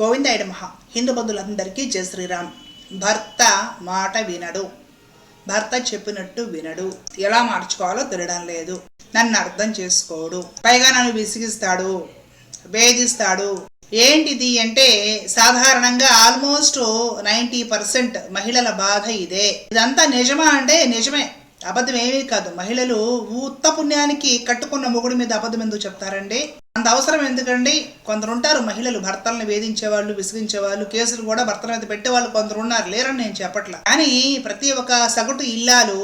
గోవిందాయుడు మహా హిందూ బంధువులందరికీ జయ శ్రీరామ్. భర్త మాట వినడు. భర్త చెప్పినట్టు వినడు. ఎలా మార్చుకోవాలో తెలియడం లేదు. నన్ను అర్థం చేసుకోడు. పైగా నన్ను విసిగిస్తాడు. వేధిస్తాడు. ఏంటిది అంటే సాధారణంగా ఆల్మోస్ట్ నైంటీ పర్సెంట్ మహిళల బాధ ఇదే. ఇదంతా నిజమా అంటే నిజమే. అబద్ధం ఏమీ కాదు. మహిళలు ఉత్త పుణ్యానికి కట్టుకున్న మొగుడి మీద అబద్ధం ఎందుకు చెప్తారండి? అంత అవసరం ఎందుకండి? కొందరు ఉంటారు మహిళలు భర్తలను వేధించే వాళ్ళు విసిగించే వాళ్ళు కేసులు కూడా భర్తల మీద పెట్టేవాళ్ళు కొందరు ఉన్నారు లేరని నేను చెప్పట్లా. కానీ ప్రతి ఒక్క సగటు ఇల్లాలు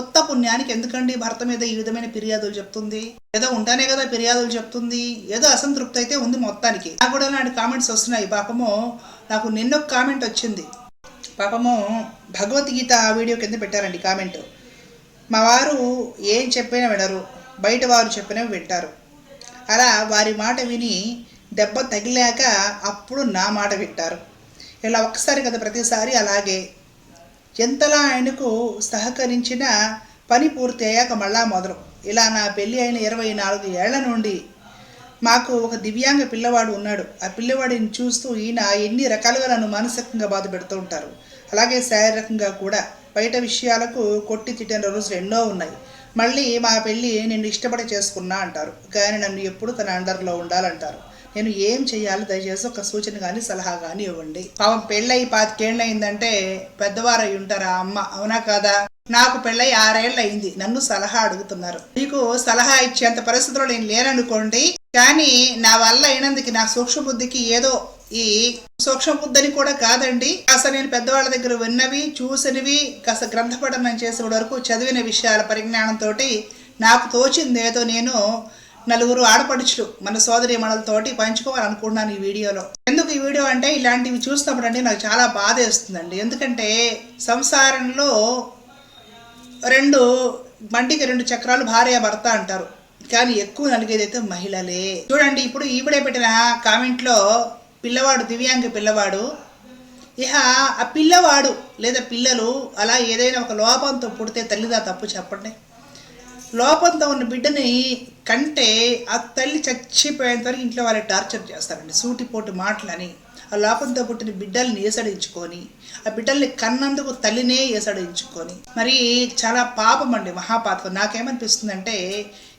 ఉత్త పుణ్యానికి ఎందుకండి భర్త మీద ఈ విధమైన ఫిర్యాదులు చెప్తుంది? ఏదో ఉంటానే కదా ఫిర్యాదులు చెప్తుంది. ఏదో అసంతృప్తి అయితే ఉంది మొత్తానికి. నాకు కూడా నాటి కామెంట్స్ వస్తున్నాయి. పాపము నాకు నిన్నొక కామెంట్ వచ్చింది. పాపము భగవద్గీత వీడియో కింద పెట్టారండి కామెంట్. మా వారు ఏం చెప్పినా వినరు. బయట వారు చెప్పినా వింటారు. అలా వారి మాట విని దెబ్బ తగిలాక అప్పుడు నా మాట వింటారు. ఇలా ఒక్కసారి కదా ప్రతిసారి అలాగే. ఎంతలా ఆయనకు సహకరించిన పని పూర్తి అయ్యాక మళ్ళా మొదలు. ఇలా నా పెళ్ళి అయిన ఇరవై నాలుగు ఏళ్ళ నుండి మాకు ఒక దివ్యాంగ పిల్లవాడు ఉన్నాడు. ఆ పిల్లవాడిని చూస్తూ ఈయన ఎన్ని రకాలుగా నన్ను మానసికంగా బాధ పెడుతూ ఉంటారు. అలాగే శారీరకంగా కూడా. బయట విషయాలకు కొట్టి తిట్టిన రోజులు ఎన్నో ఉన్నాయి. మళ్ళీ మా పెళ్ళి నేను ఇష్టపడి చేసుకున్నా అంటారు. కానీ నన్ను ఎప్పుడు తన అండర్లో ఉండాలంటారు. నేను ఏం చేయాలో దయచేసి ఒక సూచన కానీ సలహా కానీ ఇవ్వండి. పాపం పెళ్ళయి పాతికేళ్ళు అయిందంటే పెద్దవారు అయి ఉంటారా అమ్మ? అవునా కాదా? నాకు పెళ్ళై ఆరేళ్ళు అయింది నన్ను సలహా అడుగుతున్నారు. మీకు సలహా ఇచ్చేంత పరిస్థితుల్లో నేను లేననుకోండి కానీ నా వల్ల అయినందుకు నా సూక్ష్మ బుద్ధికి ఏదో ఈ సూక్ష్మ బుద్ధని కూడా కాదండి. కాస్త నేను పెద్దవాళ్ళ దగ్గర విన్నవి చూసినవి కాస్త గ్రంథపఠనం చేసే వరకు చదివిన విషయాల పరిజ్ఞానంతో నాకు తోచింది ఏదో నేను నలుగురు ఆడపడుచులు మన సోదరి మనలతోటి పంచుకోవాలనుకుంటున్నాను ఈ వీడియోలో. ఎందుకు ఈ వీడియో అంటే ఇలాంటివి చూసినప్పుడు నాకు చాలా బాధ వేస్తుందండి. ఎందుకంటే సంసారంలో రెండు బండికి రెండు చక్రాలు భార్య భర్త అంటారు. కానీ ఎక్కువ నలిగేదైతే మహిళలే. చూడండి ఇప్పుడు ఈవిడే పెట్టిన కామెంట్లో పిల్లవాడు దివ్యాంగ పిల్లవాడు ఇహ ఆ పిల్లవాడు లేదా పిల్లలు అలా ఏదైనా ఒక లోపంతో పుడితే తల్లిదా తప్పు చెప్పండి. లోపంతో ఉన్న బిడ్డని కంటే ఆ తల్లి చచ్చిపోయేంత వరకు ఇంట్లో వాళ్ళు టార్చర్ చేస్తారండి. సూటిపోటు మాటలని ఆ లోపంతో పుట్టిన బిడ్డల్ని ఏసడించుకొని ఆ బిడ్డల్ని కన్నందుకు తల్లినే ఏసడించుకొని మరి చాలా పాపం అండి మహాపాతకం నాకేమనిపిస్తుందంటే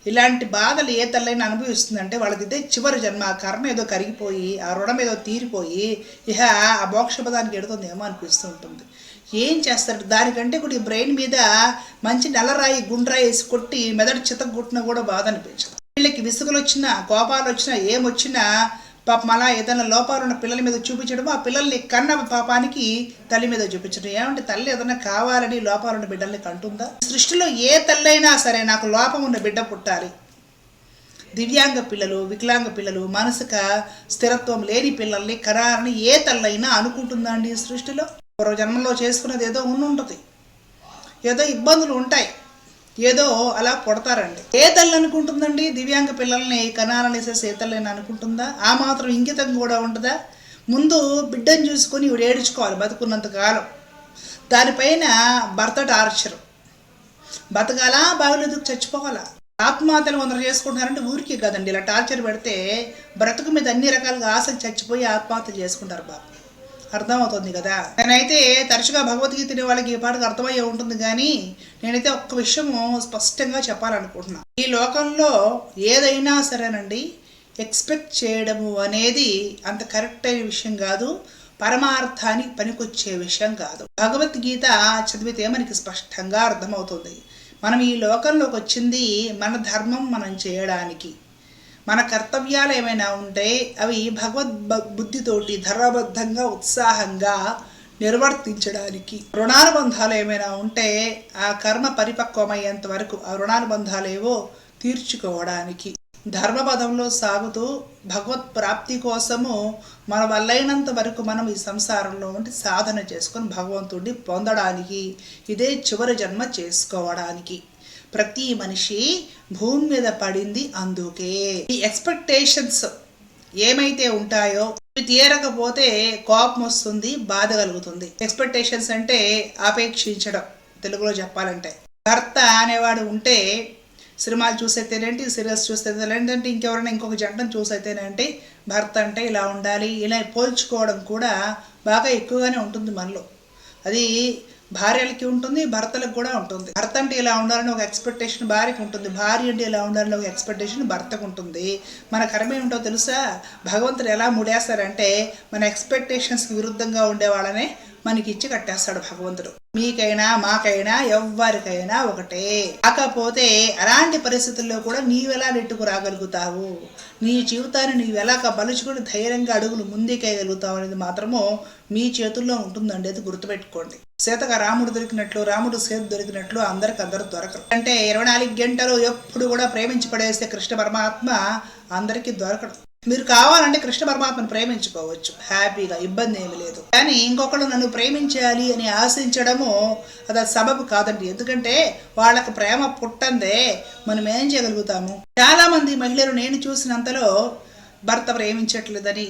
ఇలాంటి బాధలు ఏ తల్లైనా అనుభవిస్తుందంటే వాళ్ళది చివరి జన్మ కర్మ ఏదో కరిగిపోయి ఆ రుణం ఏదో తీరిపోయి ఇహ ఆ మోక్షపదానికి ఎడుతుంది అనిపిస్తూ ఉంటుంది. ఏం చేస్తారు? దానికంటే కూడా ఈ బ్రెయిన్ మీద మంచి నల్లరాయి గుండ్రాయి వేసి కొట్టి మెదడు చితగొట్టినా కూడా బాధ అనిపించదు. వీళ్ళకి విసుగులు వచ్చినా కోపాలు వచ్చినా ఏమొచ్చినా పాపం అలా ఏదైనా లోపాలు ఉన్న పిల్లల మీద చూపించడం ఆ పిల్లల్ని కన్న పాపానికి తల్లి మీద చూపించడం. ఏమంటే తల్లి ఏదైనా కావాలని లోపాలు ఉన్న బిడ్డల్ని కంటుందా? సృష్టిలో ఏ తల్లైనా సరే నాకు లోపం ఉన్న బిడ్డ పుట్టాలి. దివ్యాంగ పిల్లలు వికలాంగ పిల్లలు మనసుక స్థిరత్వం లేని పిల్లల్ని కరారని ఏ తల్లైనా అనుకుంటుందా అండి సృష్టిలో? పూర్వ జన్మలో చేసుకున్నది ఏదో ఉండి ఉంటుంది ఏదో ఇబ్బందులు ఉంటాయి. ఏదో అలా కొడతారండి. ఏ తల్లి అనుకుంటుందండి? దివ్యాంగ పిల్లల్ని కనాలనేసేసి ఏ తల్లి అనుకుంటుందా? ఆ మాత్రం ఇంకితం కూడా ఉండదా? ముందు బిడ్డను చూసుకొని ఇవి ఏడుచుకోవాలి బతుకున్నంత కాలం. దానిపైన భర్త టార్చర్. బతకాలా బాగులేదు చచ్చిపోవాలా? ఆత్మహత్యలు కొందరు చేసుకుంటున్నారంటే ఊరికి కదండి. ఇలా టార్చర్ పెడితే బ్రతుకు మీద అన్ని రకాలుగా ఆశలు చచ్చిపోయి ఆత్మహత్య చేసుకుంటారు బాబు. అర్థమవుతుంది కదా. నేనైతే తరచుగా భగవద్గీత వాళ్ళకి ఈ పాటకు అర్థమయ్యే ఉంటుంది కానీ నేనైతే ఒక్క విషయము స్పష్టంగా చెప్పాలనుకుంటున్నా. ఈ లోకంలో ఏదైనా సరేనండి ఎక్స్పెక్ట్ చేయడము అనేది అంత కరెక్ట్ అయిన విషయం కాదు పరమార్థానికి పనికొచ్చే విషయం కాదు. భగవద్గీత చదివితే మనకి స్పష్టంగా అర్థమవుతుంది. మనం ఈ లోకంలోకి వచ్చింది మన ధర్మం మనం చేయడానికి. మన కర్తవ్యాలు ఏమైనా ఉంటే అవి భగవద్ బుద్ధితోటి ధర్మబద్ధంగా ఉత్సాహంగా నిర్వర్తించడానికి. రుణానుబంధాలు ఏమైనా ఉంటే ఆ కర్మ పరిపక్వమయ్యేంత వరకు ఆ రుణానుబంధాలు ఏవో తీర్చుకోవడానికి. ధర్మపదంలో సాగుతూ భగవత్ ప్రాప్తి కోసము మన వల్లైనంత వరకు మనం ఈ సంసారంలో ఉండి సాధన చేసుకొని భగవంతుడిని పొందడానికి ఇదే చివరి జన్మ చేసుకోవడానికి. ప్రతి మనిషి భూమి మీద పడింది అందుకే. ఈ ఎక్స్పెక్టేషన్స్ ఏమైతే ఉంటాయో ఇవి తీరకపోతే కోపం వస్తుంది బాధ కలుగుతుంది. ఎక్స్పెక్టేషన్స్ అంటే ఆపేక్షించడం తెలుగులో చెప్పాలంటే. భర్త అనేవాడు ఉంటే సినిమాలు చూసైతేనేంటి సీరియల్స్ చూస్తే లేదంటే ఇంకెవరైనా ఇంకొక జంటను చూసైతేనేంటి భర్త అంటే ఇలా ఉండాలి ఇలా పోల్చుకోవడం కూడా బాగా ఎక్కువగానే ఉంటుంది మనలో. అది భార్యలకి ఉంటుంది భర్తలకు కూడా ఉంటుంది. భర్త అంటే ఇలా ఉండాలని ఒక ఎక్స్పెక్టేషన్ భార్యకు ఉంటుంది. భార్య అంటే ఇలా ఉండాలని ఒక ఎక్స్పెక్టేషన్ భర్తకు ఉంటుంది. మన కర్మ ఏమిటో తెలుసా? భగవంతుడు ఎలా ముడేస్తారంటే మన ఎక్స్పెక్టేషన్స్కి విరుద్ధంగా ఉండేవాళ్ళనే మనకి ఇచ్చి కట్టేస్తాడు భగవంతుడు. మీకైనా మాకైనా ఎవ్వరికైనా ఒకటే. కాకపోతే అలాంటి పరిస్థితుల్లో కూడా నీవెలా నెట్టుకు రాగలుగుతావు నీ జీవితాన్ని నీవెలా బలుచుకుని ధైర్యంగా అడుగులు ముందుకేయగలుగుతావు అనేది మాత్రము మీ చేతుల్లో ఉంటుందండి. అది గుర్తుపెట్టుకోండి. సీతగా రాముడు దొరికినట్లు రాముడు సీత దొరికినట్లు అందరికి అందరూ దొరకరు. అంటే ఇరవై నాలుగు గంటలు ఎప్పుడు కూడా ప్రేమించి పడేస్తే కృష్ణ పరమాత్మ అందరికీ దొరకడు. మీరు కావాలంటే కృష్ణ పరమాత్మను ప్రేమించుకోవచ్చు. హ్యాపీగా ఇబ్బంది ఏమి లేదు. కానీ ఇంకొకళ్ళు నన్ను ప్రేమించాలి అని ఆశించడము అది సబబు కాదండి. ఎందుకంటే వాళ్ళకి ప్రేమ పుట్టందే. మనం ఏం చేయగలుగుతాము? చాలా మంది మహిళలు నేను చూసినంతలో భర్త ప్రేమించట్లేదని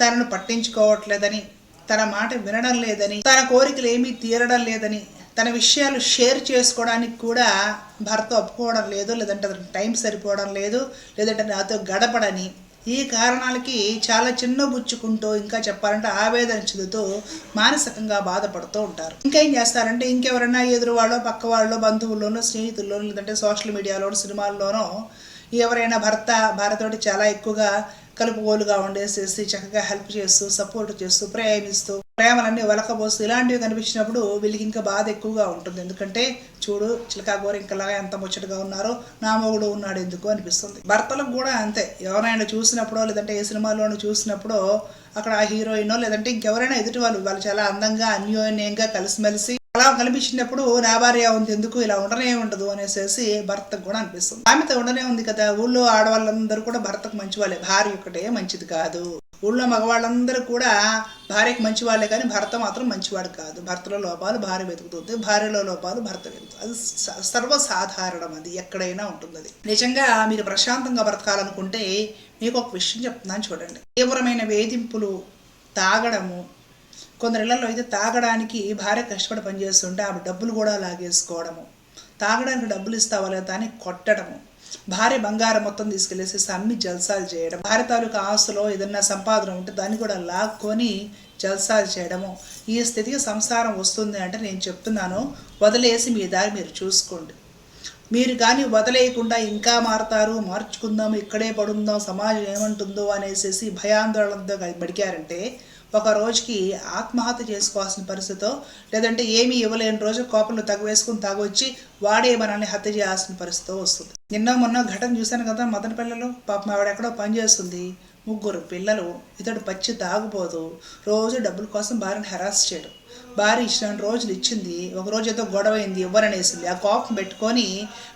తనను పట్టించుకోవట్లేదని తన మాట వినడం లేదని తన కోరికలు ఏమీ తీరడం లేదని తన విషయాలు షేర్ చేసుకోవడానికి కూడా భర్త ఒప్పుకోవడం లేదు. లేదంటే టైం సరిపోవడం లేదు. లేదంటే నాతో గడపడని ఈ కారణాలకి చాలా చిన్న బుచ్చుకుంటూ ఇంకా చెప్పాలంటే ఆవేదన చెందుతూ మానసికంగా బాధపడుతూ ఉంటారు. ఇంకేం చేస్తారంటే ఇంకెవరైనా ఎదురు వాళ్ళో పక్క వాళ్ళో బంధువుల్లోనో స్నేహితుల్లోనో లేదంటే సోషల్ మీడియాలోనో సినిమాల్లోనో ఎవరైనా భర్త భార్యతోటి చాలా ఎక్కువగా కలుపుగోలుగా ఉండేసేసి చక్కగా హెల్ప్ చేస్తూ సపోర్ట్ చేస్తూ ప్రయాణిస్తూ ప్రేమలన్నీ వలకబోస్తూ ఇలాంటివి కనిపించినప్పుడు వీళ్ళకి ఇంకా బాధ ఎక్కువగా ఉంటుంది. ఎందుకంటే చూడు చిలకా గోరింకలాగా ఎంత ముచ్చటగా ఉన్నారో నా మొగుడు ఉన్నాడు ఎందుకు అనిపిస్తుంది. భర్తలకు కూడా అంతే. ఎవరైనా చూసినప్పుడో లేదంటే ఏ సినిమాలోనూ చూసినప్పుడో అక్కడ ఆ హీరోయినో లేదంటే ఇంకెవరైనా ఎదుటి వాళ్ళు వాళ్ళు చాలా అందంగా అన్యోన్యంగా కలిసిమెలిసి అలా కనిపించినప్పుడు నా భార్య ఉంది ఎందుకు ఇలా ఉండనే ఉండదు అనేసి భర్తకు కూడా అనిపిస్తుంది. ఆమెతో ఉండనే ఉంది కదా ఊళ్ళో ఆడవాళ్ళందరూ కూడా భర్తకు మంచి వాళ్ళే భార్య ఒకటే మంచిది కాదు. ఊళ్ళో మగవాళ్ళందరూ కూడా భార్యకు మంచి వాళ్ళే కానీ భర్త మాత్రం మంచివాడు కాదు. భర్తలో లోపాలు భార్య వెతుకుతుంది భార్యలో లోపాలు భర్త వెతుకుతుంది. అది సర్వసాధారణం అది ఎక్కడైనా ఉంటుంది అది నిజంగా మీరు ప్రశాంతంగా బ్రతకాలనుకుంటే మీకు ఒక విషయం చెప్తున్నాను చూడండి. తీవ్రమైన వేధింపులు తాగడము కొందరి ఇళ్ళలో అయితే తాగడానికి భార్య కష్టపడి పనిచేస్తుంటే ఆమె డబ్బులు కూడా లాగేసుకోవడము. తాగడానికి డబ్బులు ఇస్తావా లేదా అని కొట్టడము. భార్య బంగారం మొత్తం తీసుకెళ్ళేసి అమ్మి జల్సాలు చేయడం భార్య తాలూకా ఆస్తులో ఏదన్నా సంపాదన ఉంటే దాన్ని కూడా లాక్కొని జల్సాలు చేయడము. ఈ స్థితికి సంసారం వస్తుంది అంటే నేను చెప్తున్నాను. వదిలేసి మీ దారి మీరు చూసుకోండి. మీరు కానీ వదిలేయకుండా ఇంకా మారతారు మార్చుకుందాం ఇక్కడే పడుందాం సమాజం ఏమంటుందో అనేసి భయాందోళనతో బడికారంటే ఒక రోజుకి ఆత్మహత్య చేసుకోవాల్సిన పరిస్థితో లేదంటే ఏమీ ఇవ్వలేని రోజు కోపంలో తగవేసుకుని తాగొచ్చి వాడే మనల్ని హత్య చేయాల్సిన పరిస్థితి వస్తుంది. నిన్న మొన్న ఘటన చూశాను కదా మదన పిల్లలు. పాపం ఆవిడెక్కడో పనిచేస్తుంది ముగ్గురు పిల్లలు. ఇతడు పచ్చి తాగుబోదు. రోజు డబ్బుల కోసం భార్యను హెరాస్ చేయడం. భార్య ఇష్టం రోజులు ఇచ్చింది. ఒకరోజు ఏదో గొడవ అయింది ఇవ్వరనేసింది ఆ కోపం పెట్టుకొని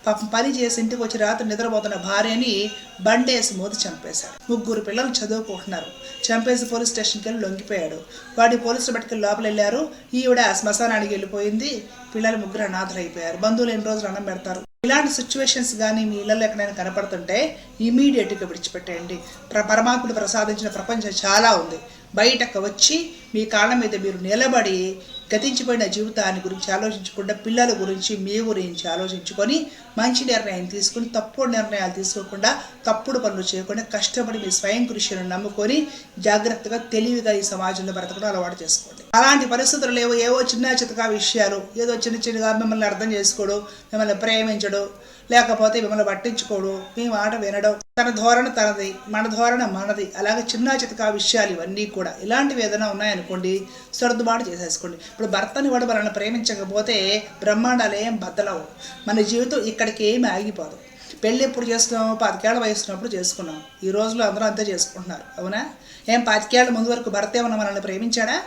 పాపం పని చేసి ఇంటికి వచ్చి రాత్రి నిద్రపోతున్న భార్యని బండేసి మోది చంపేశాడు. ముగ్గురు పిల్లలు చదువుకుంటున్నారు. చంపేసి పోలీస్ స్టేషన్కి వెళ్ళి లొంగిపోయాడు. వాడి పోలీసులు పట్టుకెళ్ళి లోపల వెళ్ళారు. ఈవిడ శ్మశానానికి వెళ్ళిపోయింది. పిల్లలు ముగ్గురు అనాథరైపోయారు బంధువులు ఎన్ని రోజులు అన్నం పెడతారు? ఇలాంటి సిచ్యువేషన్స్ కానీ మీ ఇళ్ళలో ఎక్కడైనా కనపడుతుంటే ఇమీడియట్గా విడిచిపెట్టేయండి. ప్ర పరమాత్ముడు ప్రసాదించిన ప్రపంచం చాలా ఉంది. బయటకు వచ్చి మీ కాళ్ళ మీద మీరు నిలబడి గతించిపోయిన జీవితాన్ని గురించి ఆలోచించకుండా పిల్లల గురించి మీ గురించి ఆలోచించుకొని మంచి నిర్ణయం తీసుకుని తప్పుడు నిర్ణయాలు తీసుకోకుండా తప్పుడు పనులు చేయకుండా కష్టపడి మీ స్వయం కృషిని నమ్ముకొని జాగ్రత్తగా తెలివిగా ఈ సమాజంలో బ్రతకడం అలవాటు చేసుకోండి. అలాంటి పరిస్థితులు లేవు. ఏవో చిన్న చితకా విషయాలు ఏదో చిన్న చిన్నగా మిమ్మల్ని అర్థం చేసుకోడు మిమ్మల్ని ప్రేమించడు లేకపోతే మిమ్మల్ని పట్టించుకోడు. మీ మాట వినడం తన ధోరణ తనది మన ధోరణ మనది. అలాగే చిన్న చితకా విషయాలు ఇవన్నీ కూడా. ఇలాంటివి ఏదైనా ఉన్నాయనుకోండి సర్దుబాటు చేసేసుకోండి. ఇప్పుడు భర్తని వాడు మనల్ని ప్రేమించకపోతే బ్రహ్మాండాలు ఏం బద్దలవు మన జీవితం ఇక్కడికి ఏమి ఆగిపోదు. పెళ్ళి ఎప్పుడు చేసుకున్నాము పాతికేళ్ళ వయసున్నప్పుడు చేసుకున్నాం ఈ రోజుల్లో అందరూ అంతే చేసుకుంటున్నారు. అవునా? ఏం పాతికేళ్ళ ముందు వరకు భర్త ఏమన్నా మనల్ని ప్రేమించాడా?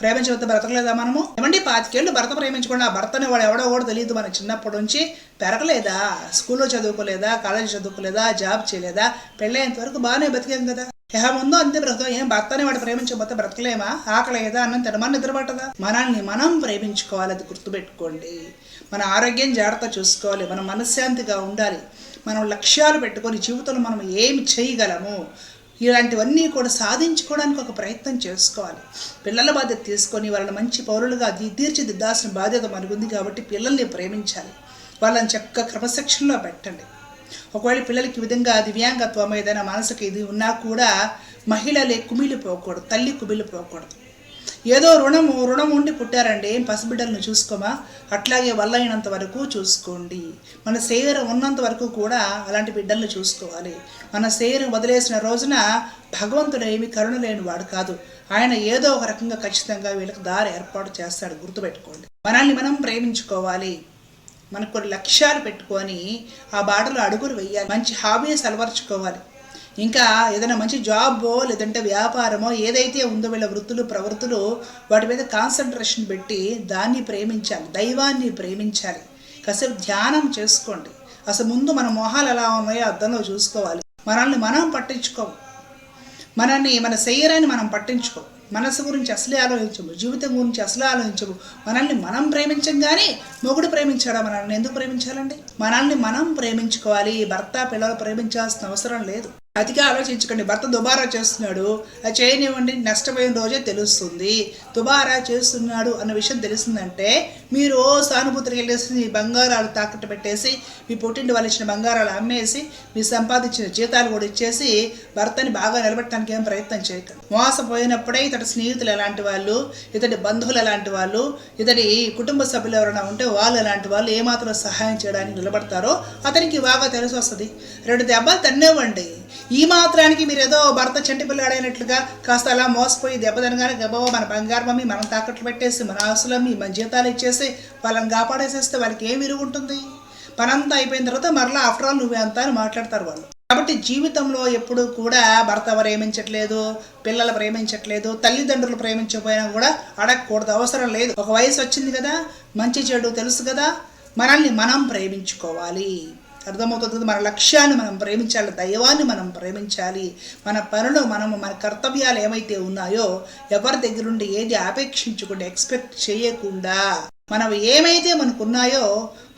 ప్రేమించవద్ద బ్రతకలేదా మనము? ఏమండి పాతికేళ్ళు భర్త ప్రేమించకుండా భర్తని వాడు ఎవడో కూడా తెలియదు మన చిన్నప్పటి నుంచి. పెరగలేదా? స్కూల్లో చదువుకోలేదా? కాలేజ్ చదువుకోలేదా? జాబ్ చేయలేదా? పెళ్ళైనంత వరకు బాగానే బతికాం కదా. ఇహ ముందు అంతే బ్రతుకు ఏం భర్తని వాడు ప్రేమించకపోతే బ్రతకలేమా? ఆకలేదా అన్నం తినమని నిద్రపట్టదా? మనల్ని మనం ప్రేమించుకోవాలి అది గుర్తుపెట్టుకోండి. మన ఆరోగ్యం జాగ్రత్త చూసుకోవాలి. మన మనశ్శాంతిగా ఉండాలి. మనం లక్ష్యాలు పెట్టుకొని జీవితంలో మనం ఏమి చేయగలము? ఇలాంటివన్నీ కూడా సాధించుకోవడానికి ఒక ప్రయత్నం చేసుకోవాలి. పిల్లల బాధ్యత తీసుకొని వాళ్ళని మంచి పౌరులుగా తీర్చిదిద్దాల్సిన బాధ్యత మనకుంది కాబట్టి పిల్లల్ని ప్రేమించాలి. వాళ్ళని చక్కగా క్రమశిక్షణలో పెట్టండి. ఒకవేళ పిల్లలకి ఈ విధంగా దివ్యాంగత్వం ఏదైనా మానసిక ఇది ఉన్నా కూడా మహిళలే కుమిలిపోకూడదు తల్లి కుమిలిపోకూడదు. ఏదో రుణము రుణం ఉండి పుట్టారండి పసిబిడ్డలను చూసుకోమా? అట్లాగే వల్లైనంత వరకు చూసుకోండి. మన శరీరం ఉన్నంత వరకు కూడా అలాంటి బిడ్డలను చూసుకోవాలి. మన శరీరం వదిలేసిన రోజున భగవంతుడు ఏమి కరుణ లేని వాడు కాదు. ఆయన ఏదో ఒక రకంగా ఖచ్చితంగా వీళ్ళకి దారి ఏర్పాటు చేస్తాడు గుర్తుపెట్టుకోండి. మనల్ని మనం ప్రేమించుకోవాలి. మనకు కొన్ని లక్ష్యాలు పెట్టుకొని ఆ బాటలో అడుగులు వెయ్యాలి మంచి హాబీస్ అలవర్చుకోవాలి. ఇంకా ఏదైనా మంచి జాబో లేదంటే వ్యాపారమో ఏదైతే ఉందో వీళ్ళ వృత్తులు ప్రవృత్తులు వాటి మీద కాన్సన్ట్రేషన్ పెట్టి దాన్ని ప్రేమించాలి దైవాన్ని ప్రేమించాలి. కాసేపు ధ్యానం చేసుకోండి. అసలు ముందు మన మొహాలు ఎలా ఉన్నాయో అర్థంలో చూసుకోవాలి. మనల్ని మనం పట్టించుకోము. మనల్ని మన శరీరాన్ని మనం పట్టించుకో మనసు గురించి అసలే ఆలోచించము. జీవితం గురించి అసలే ఆలోచించము. మనల్ని మనం ప్రేమించం కానీ మొగుడు ప్రేమించాడా మనల్ని? ఎందుకు ప్రేమించాలండి? మనల్ని మనం ప్రేమించుకోవాలి. భర్త పిల్లలు ప్రేమించాల్సిన అవసరం లేదు. అతిగా ఆలోచించకండి. భర్త దుబారా చేస్తున్నాడు. అది చేయనివ్వండి. నష్టపోయిన రోజే తెలుస్తుంది. దుబారా చేస్తున్నాడు అన్న విషయం తెలిసిందంటే మీరు ఓ సానుభూతికి వెళ్ళేసి మీ బంగారాలు తాకట్టు పెట్టేసి మీ పుట్టింటి వాళ్ళు ఇచ్చిన బంగారాలు అమ్మేసి మీ సంపాదించిన జీతాలు కూడా ఇచ్చేసి భర్తని బాగా నిలబెట్టడానికి ఏం ప్రయత్నం చేయకండి. మోసపోయినప్పుడే ఇతడి స్నేహితులు ఎలాంటి వాళ్ళు ఇతడి బంధువులు ఎలాంటి వాళ్ళు ఇతడి కుటుంబ సభ్యులు ఎవరైనా ఉంటే వాళ్ళు ఎలాంటి వాళ్ళు ఏమాత్రం సహాయం చేయడానికి నిలబడతారో అతనికి బాగా తెలిసి వస్తుంది రెండు దెబ్బలు తన్నేవ్వండి. ఈ మాత్రానికి మీరు ఏదో భర్త చంటి పిల్లాడైనట్లుగా కాస్త అలా మోసపోయి దెబ్బతనగానే గబో మన బంగారు మమ్మీ మనం తాకట్లు పెట్టేసి మన ఆస్తులమ్మి మన జీతాలు ఇచ్చేసి వాళ్ళని కాపాడేసేస్తే వాళ్ళకి ఏం విరుగు ఉంటుంది? పనంతా అయిపోయిన తర్వాత మరలా ఆఫ్టర్ ఆల్ నువ్వే అంతా అని మాట్లాడతారు వాళ్ళు. కాబట్టి జీవితంలో ఎప్పుడు కూడా భర్త ప్రేమించట్లేదు పిల్లలు ప్రేమించట్లేదు తల్లిదండ్రులు ప్రేమించకపోయినా కూడా అడగకూడదు అవసరం లేదు. ఒక వయసు వచ్చింది కదా మంచి చెడు తెలుసు కదా మనల్ని మనం ప్రేమించుకోవాలి. అర్థమవుతుంది మన లక్ష్యాన్ని మనం ప్రేమించాలి దైవాన్ని మనం ప్రేమించాలి మన పనులు మనము మన కర్తవ్యాలు ఏమైతే ఉన్నాయో ఎవరి దగ్గర నుండి ఏది ఆపేక్షించకుండా ఎక్స్పెక్ట్ చేయకుండా మనం ఏమైతే మనకు ఉన్నాయో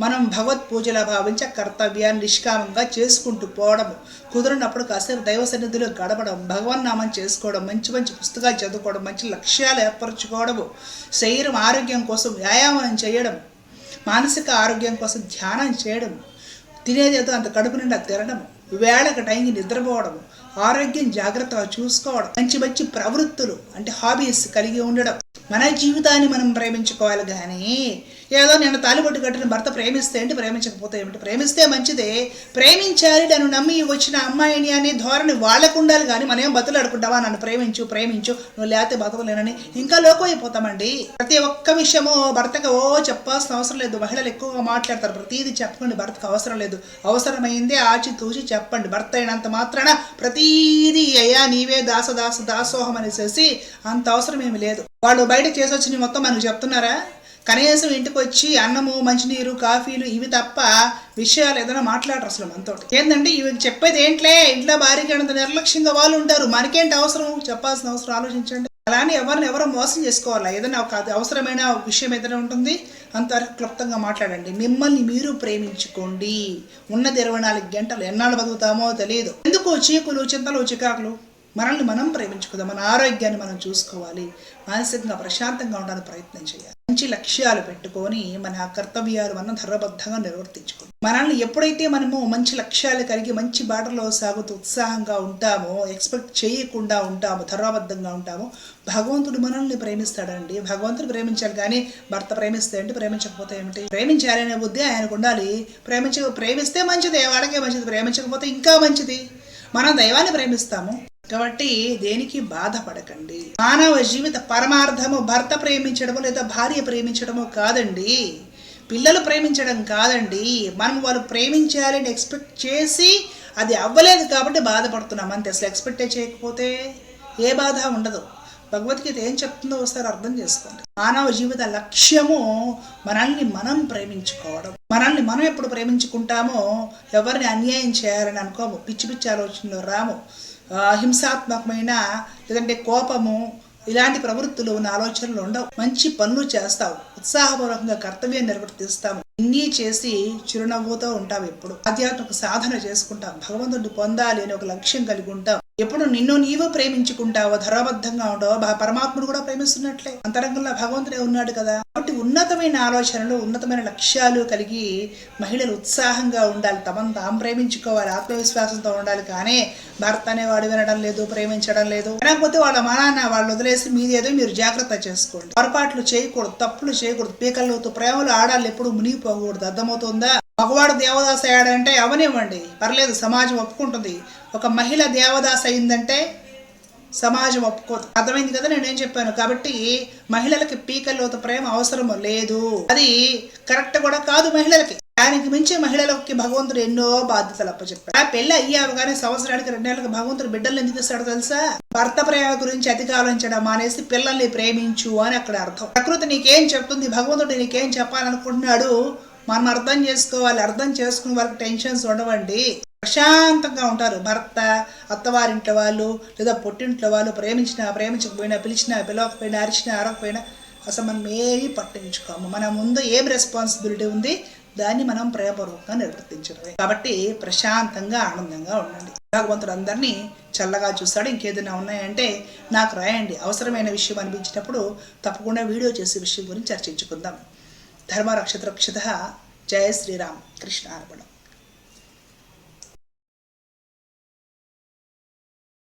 మనం భగవత్ పూజలా భావించి కర్తవ్యాన్ని నిష్కామంగా చేసుకుంటూ పోవడము. కుదిరినప్పుడు కాసేపు దైవ సన్నిధిలో గడపడం భగవన్నామం చేసుకోవడం మంచి మంచి పుస్తకాలు చదువుకోవడం మంచి లక్ష్యాలు ఏర్పరచుకోవడము. శరీరం ఆరోగ్యం కోసం వ్యాయామం చేయడం మానసిక ఆరోగ్యం కోసం ధ్యానం చేయడం తినేదేదో అంత కడుపు నిండా తినడం వేళకు టైంకి నిద్రపోవడం ఆరోగ్యం జాగ్రత్తగా చూసుకోవడం. మంచి మంచి ప్రవృత్తులు అంటే హాబీస్ కలిగి ఉండడం. మన జీవితాన్ని మనం ప్రేమించుకోవాలి కానీ ఏదో నేను తాలిబొట్టు కట్టిన భర్త ప్రేమిస్తే ఏంటి ప్రేమించకపోతే ఏమిటి? ప్రేమిస్తే మంచిదే. ప్రేమించాలి నన్ను నమ్మి వచ్చిన అమ్మాయిని అనే ధోరణి వాళ్ళకు ఉండాలి కానీ మనం ఏం బతులాడుకుంటావా నన్ను ప్రేమించు ప్రేమించు. నువ్వు లేకపోతే బతకలేనని ఇంకా లోకం అయిపోతామండి ప్రతి ఒక్క విషయము భర్తకు ఓ చెప్పాల్సిన అవసరం లేదు. మహిళలు ఎక్కువగా మాట్లాడతారు. ప్రతిదీ చెప్పకండి భర్తకు అవసరం లేదు. అవసరమైందే ఆచి తూచి చెప్పండి. భర్త అయినంత మాత్రాన ప్రతీది అయ్యా నీవే దాస దాస దాసోహం అనేసి అంత అవసరం ఏమి లేదు. వాళ్ళు బయట చేసి మొత్తం మనకు చెప్తున్నారా? కనీసం ఇంటికి వచ్చి అన్నము మంచినీరు కాఫీలు ఇవి తప్ప విషయాలు ఏదైనా మాట్లాడరు అసలు మనతో ఏంటంటే ఇవి చెప్పేది ఏంట్లే? ఇంట్లో భారీగా అంత నిర్లక్ష్యంగా వాళ్ళు ఉంటారు. మనకేంటి అవసరం? చెప్పాల్సిన అవసరం ఆలోచించండి. అలానే ఎవరిని ఎవరు మోసం చేసుకోవాలా? ఏదైనా ఒక అవసరమైన విషయం ఏదైనా ఉంటుంది? అంతవరకు క్లుప్తంగా మాట్లాడండి. మిమ్మల్ని మీరు ప్రేమించుకోండి. ఉన్నది ఇరవై నాలుగు గంటలు. ఎన్నాళ్ళు బతుకుతామో తెలియదు. ఎందుకు చీకులు చింతలు చికాకులు? మనల్ని మనం ప్రేమించుకుందాం. మన ఆరోగ్యాన్ని మనం చూసుకోవాలి. మానసికంగా ప్రశాంతంగా ఉండడానికి ప్రయత్నం చేయాలి. మంచి లక్ష్యాలు పెట్టుకొని మన కర్తవ్యాలు మనం ధర్మబద్ధంగా నిర్వర్తించుకోవాలి మనల్ని ఎప్పుడైతే మనము మంచి లక్ష్యాలు కలిగి మంచి బాటలో సాగుతూ ఉత్సాహంగా ఉంటామో ఎక్స్పెక్ట్ చేయకుండా ఉంటామో ధర్మబద్ధంగా ఉంటామో భగవంతుడు మనల్ని ప్రేమిస్తాడండి. భగవంతుడు ప్రేమించాలి కానీ భర్త ప్రేమిస్తే ఏంటి? ప్రేమించకపోతే ఏమిటి? ప్రేమించాలనే బుద్ధి ఆయనకు ఉండాలి. ప్రేమించ ప్రేమిస్తే మంచిది. వాళ్ళకే మంచిది. ప్రేమించకపోతే ఇంకా మంచిది. మనం దైవాన్ని ప్రేమిస్తాము. కాబట్టి దేనికి బాధపడకండి. మానవ జీవిత పరమార్థము భర్త ప్రేమించడము లేదా భార్య ప్రేమించడము కాదండి. పిల్లలు ప్రేమించడం కాదండి. మనం వాళ్ళు ప్రేమించాలని ఎక్స్పెక్ట్ చేసి అది అవ్వలేదు కాబట్టి బాధపడుతున్నాం అంతే. అసలు ఎక్స్పెక్టే చేయకపోతే ఏ బాధ ఉండదు. భగవద్గీత ఏం చెప్తుందో ఒకసారి అర్థం చేసుకోండి. మానవ జీవిత లక్ష్యము మనల్ని మనం ప్రేమించుకోవడం. మనల్ని మనం ఎప్పుడు ప్రేమించుకుంటామో ఎవరిని అన్యాయం చేయాలని అనుకోము. పిచ్చి పిచ్చి ఆలోచనలు రాము. హింసాత్మకమైన లేదంటే కోపము ఇలాంటి ప్రవృత్తులు ఉన్న ఆలోచనలు ఉండవు. మంచి పనులు చేస్తావు. ఉత్సాహపూర్వకంగా కర్తవ్యం నిర్వర్తిస్తాము ఇన్ని చేసి చిరునవ్వుతో ఉంటావు ఎప్పుడు. ఆధ్యాత్మిక సాధన చేసుకుంటాం. భగవంతుడిని పొందాలి అని ఒక లక్ష్యం కలిగి ఉంటాం. ఎప్పుడు నిన్ను నీవు ప్రేమించుకుంటావో ధర్మబద్ధంగా ఉండవో బా- పరమాత్ముడు కూడా ప్రేమిస్తున్నట్లే. అంతరంగంలో భగవంతుడే ఉన్నాడు కదా. కాబట్టి ఉన్నతమైన ఆలోచనలు ఉన్నతమైన లక్ష్యాలు కలిగి మహిళలు ఉత్సాహంగా ఉండాలి. తమను తాము ప్రేమించుకోవాలి ఆత్మవిశ్వాసంతో ఉండాలి. కానీ భర్త అనేవాడు వినడం లేదు ప్రేమించడం లేదు. వినకపోతే వాళ్ళ మనాన్న వాళ్ళు వదిలేసి మీదేదో మీరు జాగ్రత్త చేసుకోండి. పొరపాట్లు చేయకూడదు తప్పులు చేయకూడదు. పీకల్లోతు ప్రేమలు ఆడాలి ఎప్పుడు మునిగిపోకూడదు. అర్థమవుతుందా? మగవాడు దేవదాస అయ్యాడంటే అవనివ్వండి. పర్లేదు సమాజం ఒప్పుకుంటుంది. ఒక మహిళ దేవదాస అయిందంటే సమాజం ఒప్పుకోదు. అర్థమైంది కదా నేనేం చెప్పాను? కాబట్టి మహిళలకి పీకల్లోత ప్రేమ అవసరం లేదు. అది కరెక్ట్ కూడా కాదు మహిళలకి. దానికి మించి మహిళలకి భగవంతుడు ఎన్నో బాధ్యతలు అప్పచెప్పాడు. ఆ పెళ్ళి అయ్యావు కానీ సంవత్సరానికి రెండేళ్ళకి భగవంతుడు బిడ్డలు ఎందుకు ఇస్తాడు తెలుసా? భర్త ప్రేమ గురించి అతికాలించడం మానేసి పిల్లల్ని ప్రేమించు అని అక్కడ అర్థం. ప్రకృతి నీకేం చెప్తుంది? భగవంతుడు నీకేం చెప్పాలనుకుంటున్నాడు? మనం అర్థం చేసుకోవాలి అర్థం చేసుకునే వాళ్ళకి టెన్షన్స్ ఉండవండి. ప్రశాంతంగా ఉంటారు. భర్త అత్తవారింట్లో వాళ్ళు లేదా పుట్టింట్లో వాళ్ళు ప్రేమించినా ప్రేమించకపోయినా పిలిచినా పిలవకపోయినా అరిచినా అరవకపోయినా అసలు మనం ఏమీ పట్టించుకోము. మన ముందు ఏం రెస్పాన్సిబిలిటీ ఉంది దాన్ని మనం ప్రేమపూర్వకంగా నిర్వర్తించడమే. కాబట్టి ప్రశాంతంగా ఆనందంగా ఉండండి. భగవంతుడు అందరినీ చల్లగా చూస్తాడు. ఇంకేదైనా ఉన్నాయంటే నాకు రాయండి. అవసరమైన విషయం అనిపించినప్పుడు తప్పకుండా వీడియో చేసే విషయం గురించి చర్చించుకుందాం. ధర్మరక్షత రక్షత జయ శ్రీరామ్ కృష్ణ అర్పణం